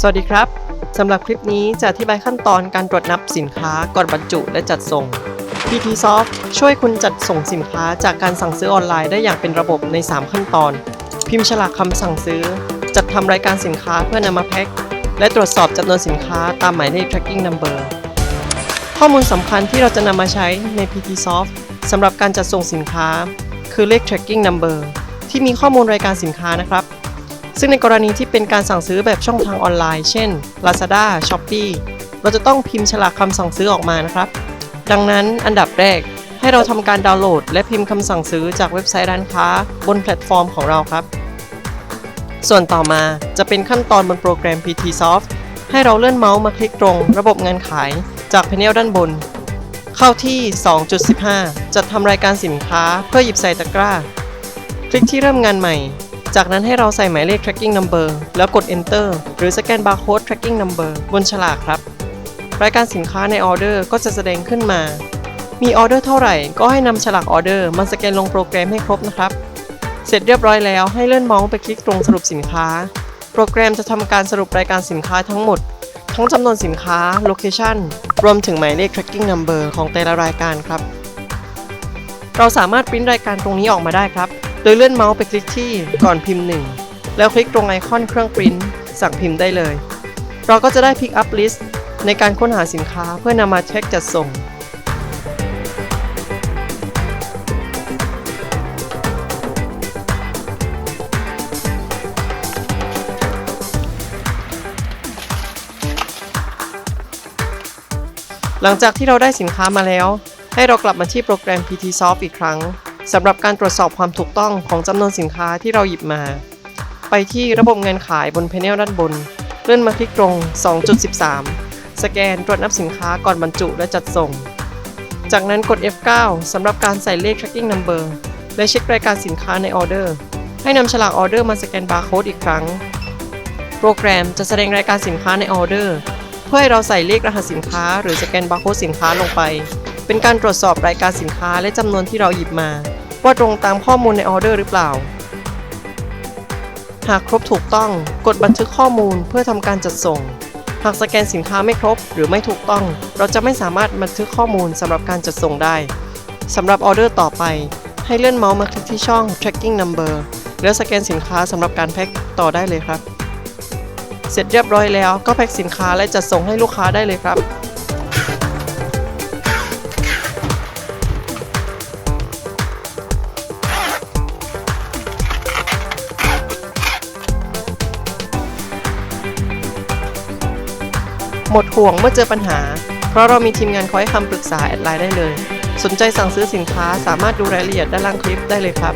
สวัสดีครับสำหรับคลิปนี้จะอธิบายขั้นตอนการตรวจนับสินค้าก่อนบรรจุและจัดส่ง PTsoft ช่วยคุณจัดส่งสินค้าจากการสั่งซื้อออนไลน์ได้อย่างเป็นระบบใน 3 ขั้นตอน พิมพ์ฉลากคำสั่งซื้อ จัดทำรายการสินค้าเพื่อนำมาแพ็ค และตรวจสอบจำนวนสินค้าตามหมายเลข tracking number ข้อมูลสำคัญที่เราจะนำมาใช้ใน PTsoft สำหรับการจัดส่งสินค้า คือเลข tracking number ที่มีข้อมูลรายการสินค้านะครับ ซึ่งในกรณีที่เป็นการสั่งซื้อแบบช่องทางออนไลน์ เช่น Lazada, Shopee เราจะต้องพิมพ์ฉลากคำสั่งซื้อออกมานะครับ ดังนั้นอันดับแรกให้เราทำการดาวน์โหลด และพิมพ์คำสั่งซื้อจากเว็บไซต์ร้านค้า บนแพลตฟอร์มของเราครับ ส่วนต่อมาจะเป็นขั้นตอนบนโปรแกรม PTsoft ให้เราเลื่อนเมาส์มาคลิกตรง ระบบงานขายจากแผนลด้านบน เข้าที่ 2.15 จัดทำรายการสินค้าเพื่อหยิบใส่ตะกร้า คลิกที่เริ่มงานใหม่ จากนั้นให้เราใส่หมายเลข tracking number แล้วกด enter หรือสแกน barcode tracking number บนฉลากครับ รายการสินค้าในออเดอร์ก็จะแสดงขึ้นมา มีออเดอร์เท่าไหร่ก็ให้นำฉลากออเดอร์มาสแกนลงโปรแกรมให้ครบนะครับ เสร็จเรียบร้อยแล้วให้เลื่อนเมาส์ไปคลิกตรงสรุปสินค้า โปรแกรมจะทำการสรุปรายการสินค้าทั้งหมด ทั้งจำนวนสินค้าโลเคชันรวมถึงหมายเลข tracking number ของแต่ละรายการครับ เราสามารถปริ้นรายการตรงนี้ออกมาได้ครับ ดยเลื่อนเมาส์ไปคลิกที่ก่อนพิมพ์ 1 แล้วคลิกตรงไอคอนเครื่องปริ้นสั่งพิมพ์ได้เลย เราก็จะได้ Pick up list ในการค้นหาสินค้าเพื่อนำมาเช็คจัดส่ง หลังจากที่เราได้สินค้ามาแล้ว ให้เรากลับมาที่โปรแกรม PTsoft อีกครั้ง สำหรับการตรวจสอบความถูกต้องของจำนวนสินค้าที่เราหยิบมา ไปที่ระบบเงินขายบนแผนลด้านบน เลื่อนมาคลิกตรง 2.13 สแกนตรวจนับสินค้าก่อนบรรจุและจัดส่ง จากนั้นกด F9 สำหรับการใส่เลข tracking number และเช็ครายการสินค้าในออเดอร์ ให้นำฉลากออเดอร์มาสแกนบาร์โค้ดอีกครั้ง โปรแกรมจะแสดงรายการสินค้าในออเดอร์ เพื่อให้เราใส่เลขรหัสสินค้า หรือสแกนบาร์โค้ดสินค้าลงไป เป็นการตรวจสอบรายการสินค้าและจำนวนที่เราหยิบมา ว่าตรงตามข้อมูลในออเดอร์หรือเปล่า หากครบถูกต้องกดบันทึกข้อมูลเพื่อทำการจัดส่ง หากสแกนสินค้าไม่ครบหรือไม่ถูกต้อง เราจะไม่สามารถบันทึกข้อมูลสำหรับการจัดส่งได้สำหรับออเดอร์ต่อไป ให้เลื่อนเมาส์มาคลิกที่ช่อง tracking number แล้วสแกนสินค้าสำหรับการแพ็คต่อได้เลยครับ เสร็จเรียบร้อยแล้วก็แพ็คสินค้าและจัดส่งให้ลูกค้าได้เลยครับ หมดห่วงเมื่อเจอปัญหา เพราะเรามีทีมงานคอยคำปรึกษาแอดไลน์ได้เลย สนใจสั่งซื้อสินค้าสามารถดูรายละเอียดด้านล่างคลิปได้เลยครับ